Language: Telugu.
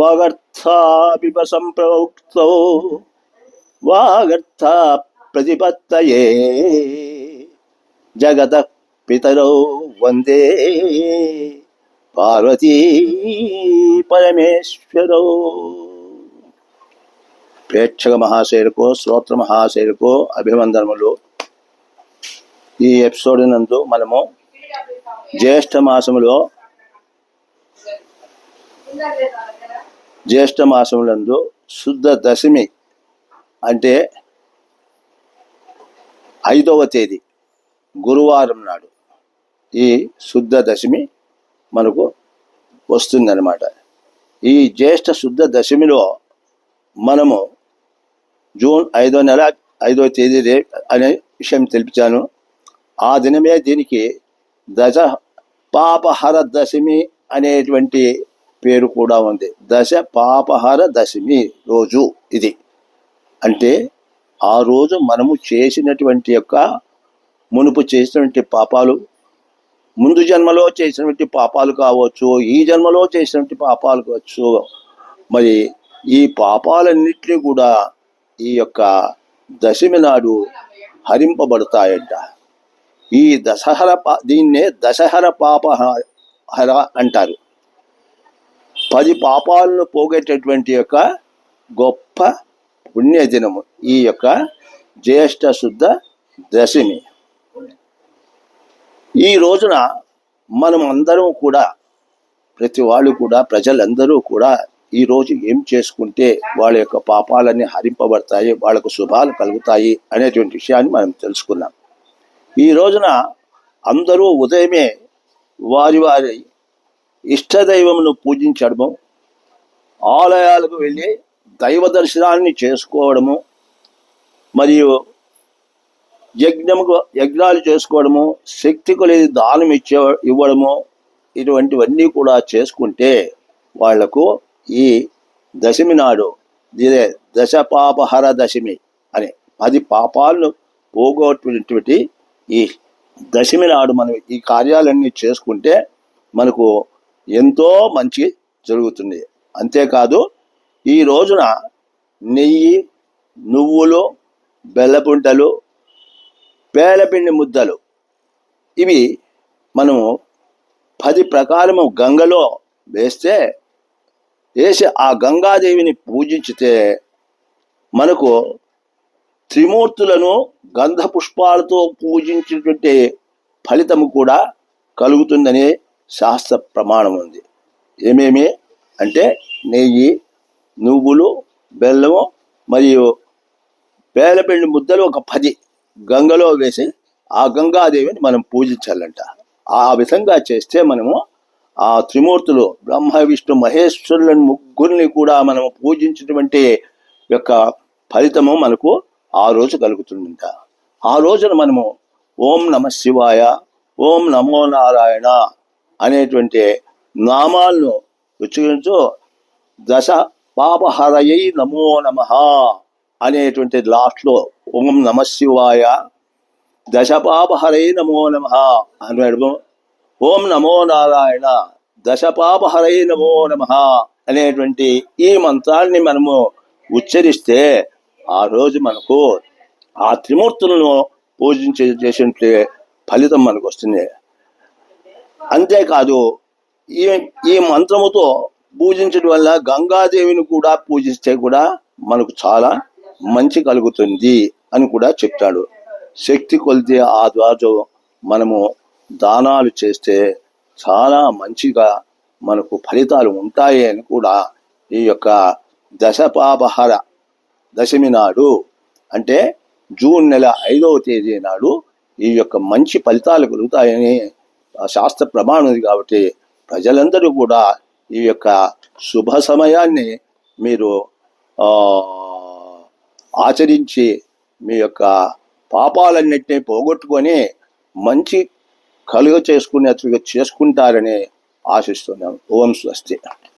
స్వగర్థాపిప సంప్రోక్తో వాగర్థ ప్రతిపత్తయే జగత పితరో వందే పార్వతీ పరమేశ్వరో. ప్రేక్షక మహాశయులకు శ్రోత్ర మహాశయులకు అభివందనములు ఈ ఎపిసోడ్ నందు మనము జ్యేష్ఠ మాసములో జ్యేష్ఠ మాసములందు శుద్ధ దశమి అంటే ఐదవ తేదీ గురువారం నాడు ఈ శుద్ధ దశమి మనకు వస్తుందన్నమాట. ఈ జ్యేష్ఠ శుద్ధ దశమిలో మనము జూన్ ఐదో నెల ఐదో తేదీ రే అనే విషయం తెలిపించాను ఆ దినమే దీనికి దశ పాపహర దశమి అనేటువంటి పేరు కూడా ఉంది. దశ పాపహర దశమి రోజు ఇది. అంటే ఆ రోజు మనము చేసినటువంటి యొక్క మునుపు చేసినటువంటి పాపాలు ముందు జన్మలో చేసినటువంటి పాపాలు కావచ్చు ఈ జన్మలో చేసినటువంటి పాపాలు కావచ్చు మరి ఈ పాపాలన్నింటినీ కూడా ఈ యొక్క దశమి నాడు హరింపబడతాయంట. ఈ దశహర పా దీన్నే దశహర పాపహర అంటారు. పది పాపాలను పోగేటటువంటి యొక్క గొప్ప పుణ్యదినము. ఈ యొక్క జ్యేష్ఠ శుద్ధ దశమి. ఈ రోజున మనం అందరం కూడా ప్రతి వాళ్ళు కూడా ప్రజలందరూ కూడా ఈ రోజు ఏం చేసుకుంటే వాళ్ళ యొక్క పాపాలన్నీ హరింపబడతాయి వాళ్ళకు శుభాలు కలుగుతాయి అనేటువంటి విషయాన్ని మనం తెలుసుకున్నాం. ఈ రోజున అందరూ ఉదయమే వారి వారి ఇష్టదైవమును పూజించడము ఆలయాలకు వెళ్ళి దైవ దర్శనాన్ని చేసుకోవడము మరియు యజ్ఞము యజ్ఞాలు చేసుకోవడము శక్తికు కొలేది దానం ఇచ్చే ఇవ్వడము ఇటువంటివన్నీ కూడా చేసుకుంటే వాళ్ళకు ఈ దశమి నాడు ఇదే దశ పాపహర దశమి అని పది పాపాలను పోగొట్టినటువంటి ఈ దశమి నాడు మనం ఈ కార్యాలన్నీ చేసుకుంటే మనకు ఎంతో మంచి జరుగుతుంది. అంతేకాదు ఈ రోజున నెయ్యి నువ్వులు బెల్లపుంటలు పేలపిండి ముద్దలు ఇవి మనము పది ప్రకారము గంగలో వేస్తే వేసి ఆ గంగాదేవిని పూజించితే మనకు త్రిమూర్తులను గంధ పుష్పాలతో పూజించినటువంటి ఫలితము కూడా కలుగుతుందని శాస్త్ర ప్రమాణం ఉంది. ఏమేమి? అంటే నెయ్యి నువ్వులు బెల్లము మరియు పేలపిండి ముద్దలు ఒక పది గంగలో వేసి ఆ గంగాదేవిని మనం పూజించాలంట. ఆ విధంగా చేస్తే మనము ఆ త్రిమూర్తులు బ్రహ్మ విష్ణు మహేశ్వరులను ముగ్గురిని కూడా మనం పూజించినటువంటి యొక్క ఫలితము మనకు ఆ రోజు కలుగుతుందంట. ఆ రోజున మనము ఓం నమ శివాయ ఓం నమో నారాయణ అనేటువంటి నామాలను ఉచ్చరించు దశ పాపహరయై నమో నమ అనేటువంటి లాస్ట్లో ఓం నమ శివాయ. దశ పాపహరై నమో నమ అన్నాడు ఓం నమో నారాయణ. దశ పాపహరై నమో నమ అనేటువంటి ఈ మంత్రాన్ని మనము ఉచ్చరిస్తే ఆ రోజు మనకు ఆ త్రిమూర్తులను పూజించే చేసినట్లే ఫలితం మనకు వస్తుంది. అంతేకాదు ఈ ఈ మంత్రముతో పూజించడం వల్ల గంగాదేవిని కూడా పూజిస్తే కూడా మనకు చాలా మంచి కలుగుతుంది అని కూడా చెప్తాడు. శక్తి కొలితే ఆ ద్వారా మనము దానాలు చేస్తే చాలా మంచిగా మనకు ఫలితాలు ఉంటాయి అని కూడా ఈ యొక్క దశపాపహర దశమి నాడు అంటే జూన్ నెల ఐదవ తేదీ నాడు ఈ యొక్క మంచి ఫలితాలు కలుగుతాయని శాస్త్ర ప్రమాణం ఉంది కాబట్టి ప్రజలందరూ కూడా ఈ యొక్క శుభ సమయాన్ని మీరు ఆచరించి మీ యొక్క పాపాలన్నింటినీ పోగొట్టుకొని మంచి కలుగ చేసుకునేట్టుగా చేసుకుంటారని ఆశిస్తున్నాం. ఓం స్వస్తి.